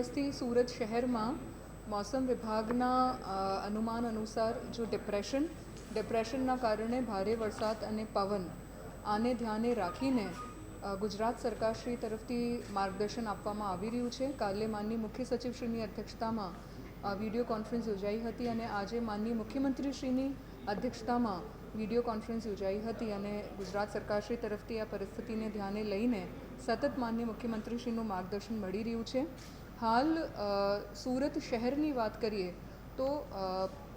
દિવસથી સુરત શહેરમાં મોસમ વિભાગના અનુમાન અનુસાર જો ડિપ્રેશન ડિપ્રેશનના કારણે ભારે વરસાદ અને પવન, આને ધ્યાને રાખીને ગુજરાત સરકારશ્રી તરફથી માર્ગદર્શન આપવામાં આવી રહ્યું છે. કાલે માનની મુખ્ય સચિવશ્રીની અધ્યક્ષતામાં વીડિયો કોન્ફરન્સ યોજાઈ હતી અને આજે માનની મુખ્યમંત્રીશ્રીની અધ્યક્ષતામાં વીડિયો કોન્ફરન્સ યોજાઈ હતી અને ગુજરાત સરકારશ્રી તરફથી આ પરિસ્થિતિને ધ્યાને લઈને સતત માનનીય મુખ્યમંત્રીશ્રીનું માર્ગદર્શન મળી રહ્યું છે. હાલ સુરત શહેરની વાત કરીએ તો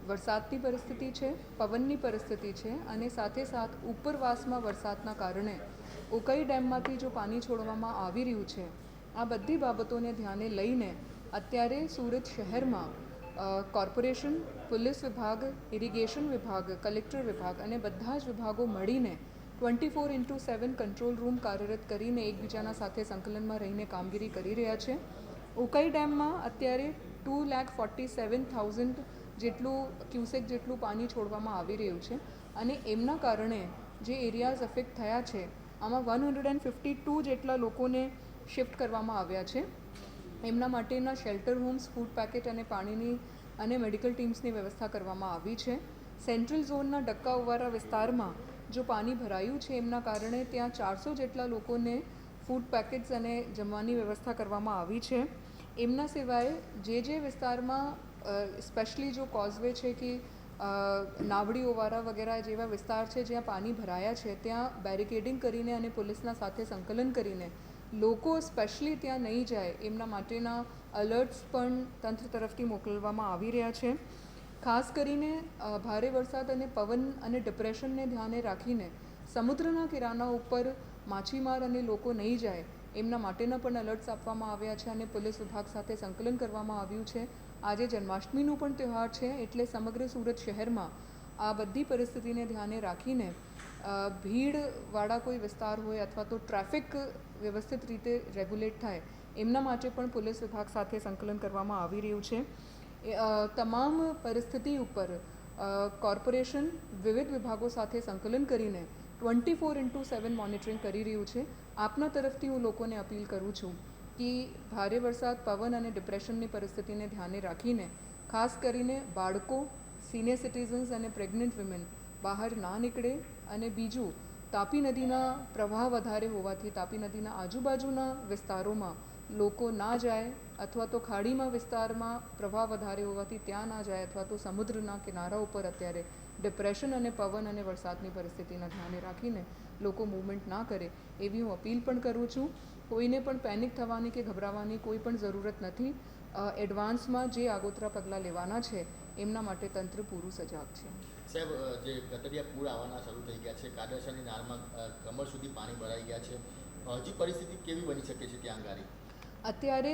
વરસાદની પરિસ્થિતિ છે, પવનની પરિસ્થિતિ છે અને સાથે સાથ ઉપરવાસમાં વરસાદના કારણે ઉકઈ ડેમમાંથી જો પાણી છોડવામાં આવી રહ્યું છે, આ બધી બાબતોને ધ્યાને લઈને અત્યારે સુરત શહેરમાં કોર્પોરેશન, પોલીસ વિભાગ, ઇરિગેશન વિભાગ, કલેક્ટર વિભાગ અને બધા જ વિભાગો મળીને twenty four into seven control room કાર્યરત કરીને એકબીજાના સાથે સંકલનમાં રહીને કામગીરી કરી રહ્યા છે. ઉકાઈ ડેમમાં અત્યારે two lakh forty seven thousand જેટલું, ક્યુસેક જેટલું પાણી છોડવામાં આવી રહ્યું છે અને એમના કારણે જે એરિયાઝ અફેક્ટ થયા છે, આમાં one hundred and fifty two જેટલા લોકોને શિફ્ટ કરવામાં આવ્યા છે. એમના માટેના શેલ્ટર હોમ્સ ફૂડ પેકેટ અને પાણીની અને મેડિકલ ટીમ્સની વ્યવસ્થા કરવામાં આવી છે. સેન્ટ્રલ ઝોનના ડક્કા ઉવારા વિસ્તારમાં જો પાણી ભરાયું છે એમના કારણે ત્યાં ચારસો જેટલા લોકોને ફૂડ પેકેટ્સ અને જમવાની વ્યવસ્થા કરવામાં આવી છે. એમના સિવાય જે જે વિસ્તારમાં સ્પેશિયલી જો કોઝવે છે કે અ, નાવડી ઓવારા વગેરે જેવા વિસ્તાર છે જ્યાં પાણી ભરાયા છે ત્યાં બેરિકેડિંગ કરીને અને પોલીસના સાથે સંકલન કરીને લોકો સ્પેશિયલી ત્યાં નહીં જાય એમના માટેના અલર્ટ્સ પણ તંત્ર તરફથી મોકલવામાં આવી રહ્યા છે. ખાસ કરીને ભારે વરસાદ અને પવન અને ડિપ્રેશનને ધ્યાને રાખીને સમુદ્રના કિનારા ઉપર માછીમાર અને લોકો નહીં જાય એમના માટેના પણ અલર્ટ્સ આપવામાં આવ્યા છે અને પોલીસ વિભાગ સાથે સંકલન કરવામાં આવ્યું છે. આજે જન્માષ્ટમીનું પણ તહેવાર છે એટલે સમગ્ર સુરત શહેરમાં આ બધી પરિસ્થિતિને ધ્યાને રાખીને ભીડવાળા કોઈ વિસ્તાર હોય અથવા તો ટ્રાફિક વ્યવસ્થિત રીતે રેગ્યુલેટ થાય, એમના માટે પણ પોલીસ વિભાગ સાથે સંકલન કરવામાં આવી રહ્યું છે. તમામ પરિસ્થિતિ ઉપર કોર્પોરેશન વિવિધ વિભાગો સાથે સંકલન કરીને twenty four into seven monitoring કરી રહ્યું છે. આપના તરફથી હું લોકોને અપીલ કરું છું કે ભારે વરસાદ, પવન અને ડિપ્રેશનની પરિસ્થિતિને ધ્યાને રાખીને, ખાસ કરીને બાળકો સિનિયર સિટીઝન્સ અને પ્રેગ્નન્ટ વિમેન બહાર ના નીકળે અને બીજું, તાપી નદીના પ્રવાહ વધારે હોવાથી તાપી નદીના આજુબાજુના વિસ્તારોમાં લોકો ના જાય અથવા તો ખાડીમાં વિસ્તારમાં પ્રવાહ વધારે હોવાથી ત્યાં ના જાય અથવા તો સમુદ્રના કિનારા ઉપર અત્યારે ડિપ્રેશન અને પવન અને વરસાદની પરિસ્થિતિના ધ્યાને રાખીને લોકો મૂવમેન્ટ ના કરે એવી હું અપીલ પણ કરું છું. કોઈને પણ પેનિક થવાની કે ગભરાવાની કોઈ પણ જરૂરત નથી. એડવાન્સમાં જે આગોતરા પગલાં લેવાના છે એમના માટે તંત્ર પૂરું સજાગ છે. સાહેબ જે ગટરિયા પૂર આવવાના શરૂ થઈ ગયા છે કાદરસરની નાળમાં અ, કમર સુધી પાણી ભરાઈ ગયા છે. હજી પરિસ્થિતિ કેવી બની શકે છે ત્યાં આગળ? અત્યારે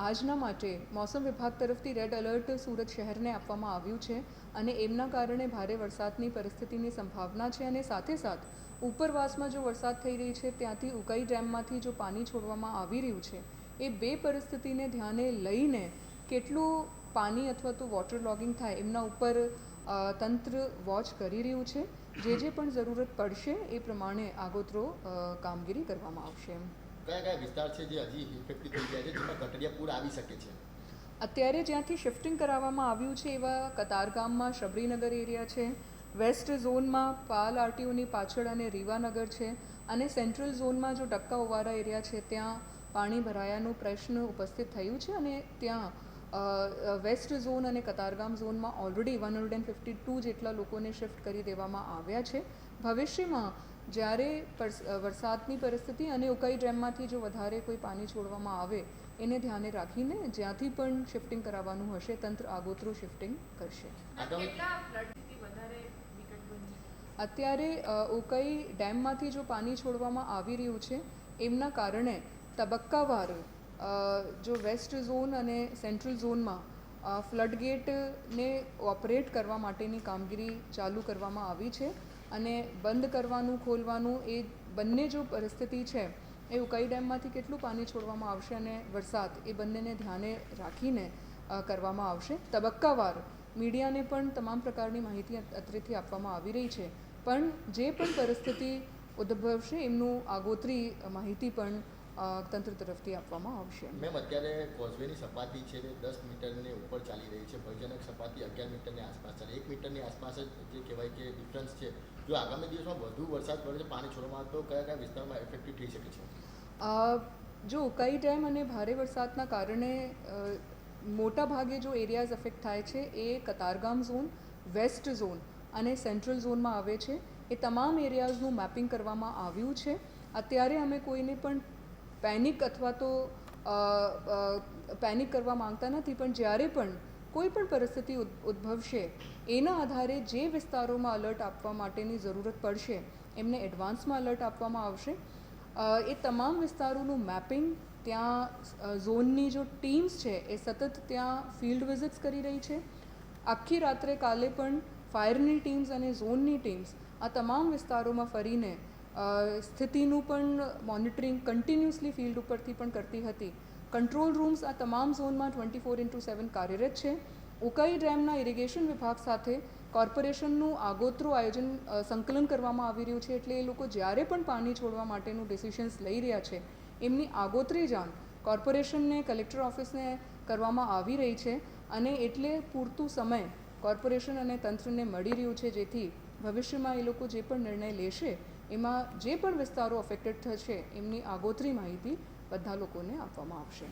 આજના માટે મોસમ વિભાગ તરફથી રેડ એલર્ટ સુરત શહેરને આપવામાં આવ્યું છે અને એમના કારણે ભારે વરસાદની પરિસ્થિતિની સંભાવના છે અને સાથે સાથ ઉપરવાસમાં જો વરસાદ થઈ રહી છે, ત્યાંથી ઉકાઈ ડેમમાંથી જો પાણી છોડવામાં આવી રહ્યું છે, એ બે પરિસ્થિતિને ધ્યાને લઈને કેટલું પાણી અથવા તો વોટર લોગિંગ થાય એમના ઉપર તંત્ર વોચ કરી રહ્યું છે. જે જે પણ જરૂરત પડશે એ પ્રમાણે આગોતરો કામગીરી કરવામાં આવશે. કયા કયા વિસ્તાર છે જે હજી ઇફેક્ટિવ થઈ ગયા છે, જેમાં ગટરિયા પૂર આવી શકે છે? અત્યારે જ્યાંથી શિફ્ટિંગ કરાવવામાં આવ્યું છે, એવા કતારગામમાં શબરીનગર એરિયા છે વેસ્ટ ઝોનમાં પાલ આરટીઓની પાછળ અને રીવાનગર છે, અને સેન્ટ્રલ ઝોનમાં જો ટક્કા ઓવારા એરિયા છે, ત્યાં પાણી ભરાયાનું પ્રશ્ન ઉપસ્થિત થયું છે અને ત્યાં વેસ્ટ ઝોન અને કતારગામ ઝોનમાં already one hundred and fifty two જેટલા લોકોને શિફ્ટ કરી દેવામાં આવ્યા છે. ભવિષ્યમાં જ્યારે વરસાદની પરિસ્થિતિ અને ઉકાઈ ડેમમાંથી જો વધારે કોઈ પાણી છોડવામાં આવે એને ધ્યાને રાખીને જ્યાંથી પણ શિફ્ટિંગ કરાવવાનું હશે તંત્ર આગોતરું શિફ્ટિંગ કરશે. અત્યારે ઉકાઈ ડેમમાંથી જો પાણી છોડવામાં આવી રહ્યું છે એમના કારણે તબક્કાવાર જો વેસ્ટ ઝોન અને સેન્ટ્રલ ઝોનમાં ફ્લડગેટને ઓપરેટ કરવા માટેની કામગીરી ચાલુ કરવામાં આવી છે અને બંધ કરવાનું, ખોલવાનું એ બંને જો પરિસ્થિતિ છે એ ઉકાઈ ડેમમાંથી કેટલું પાણી છોડવામાં આવશે અને વરસાદ એ બંનેને ધ્યાને રાખીને કરવામાં આવશે. તબક્કાવાર મીડિયાને પણ તમામ પ્રકારની માહિતી અત- અત્રેથી આપવામાં આવી રહી છે. પણ જે પણ પરિસ્થિતિ ઉદ્ભવશે એમનું આગોતરી માહિતી પણ તંત્ર તરફથી આપવામાં આવશે. મેમ અત્યારે કોઝવેની સપાટી છે દસ મીટરની ઉપર ચાલી રહી છે. ભયજનક સપાટી અગિયાર મીટરની આસપાસ ચાલે. એક મીટરની આસપાસ જ જે કહેવાય કે ડિફરન્સ છે. જો આગામી દિવસમાં વધુ વરસાદ પડે છે પાણી છોડવામાં તો કયા કયા વિસ્તારમાં ઇફેક્ટિવ થઈ શકે છે? જો કઈ ડેમ અને ભારે વરસાદના કારણે મોટા ભાગે જો એરિયાઝ અફેક્ટ થાય છે એ કતારગામ ઝોન વેસ્ટ ઝોન અને સેન્ટ્રલ ઝોનમાં આવે છે. એ તમામ એરિયાઝનું મેપિંગ કરવામાં આવ્યું છે. અત્યારે અમે કોઈને પણ પેનિક અથવા તો પેનિક કરવા માંગતા નથી, પણ જ્યારે પણ કોઈ પણ પરિસ્થિતિ ઉદ- ઉદ્ભવશે, એના આધારે જે વિસ્તારોમાં અલર્ટ આપવા માટેની જરૂરત પડશે, એમને એડવાન્સમાં અલર્ટ આપવામાં આવશે. એ તમામ વિસ્તારોનું મેપિંગ ત્યાં ઝોનની જો ટીમ્સ છે, એ સતત ત્યાં ફિલ્ડ વિઝિટ્સ કરી રહી છે. આખી રાત્રે કાલે પણ ફાયરની ટીમ્સ અને ઝોનની ટીમ્સ આ તમામ વિસ્તારોમાં ફરીને સ્થિતિનું પણ મોનિટરિંગ કન્ટિન્યુઅસલી ફિલ્ડ ઉપરથી પણ કરતી હતી. કંટ્રોલ રૂમ્સ આ તમામ ઝોનમાં ટ્વેન્ટી ફોર ઇન્ટુ સેવન કાર્યરત છે. ઉકાઈ ડેમના ઇરિગેશન વિભાગ સાથે કોર્પોરેશનનું આગોતરું આયોજન સંકલન કરવામાં આવી રહ્યું છે એટલે એ લોકો જ્યારે પણ પાણી છોડવા માટેનું ડિસિશન્સ લઈ રહ્યા છે, એમની આગોતરી જાણ કોર્પોરેશનને કલેક્ટર ઓફિસને કરવામાં આવી રહી છે અને એટલે પૂરતું સમય કોર્પોરેશન અને તંત્રને મળી રહ્યું છે જેથી ભવિષ્યમાં એ લોકો જે પણ નિર્ણય લેશે એમાં જે પણ વિસ્તારો અફેક્ટેડ થશે એમની આગોતરી માહિતી બધા લોકોને આપવામાં આવશે.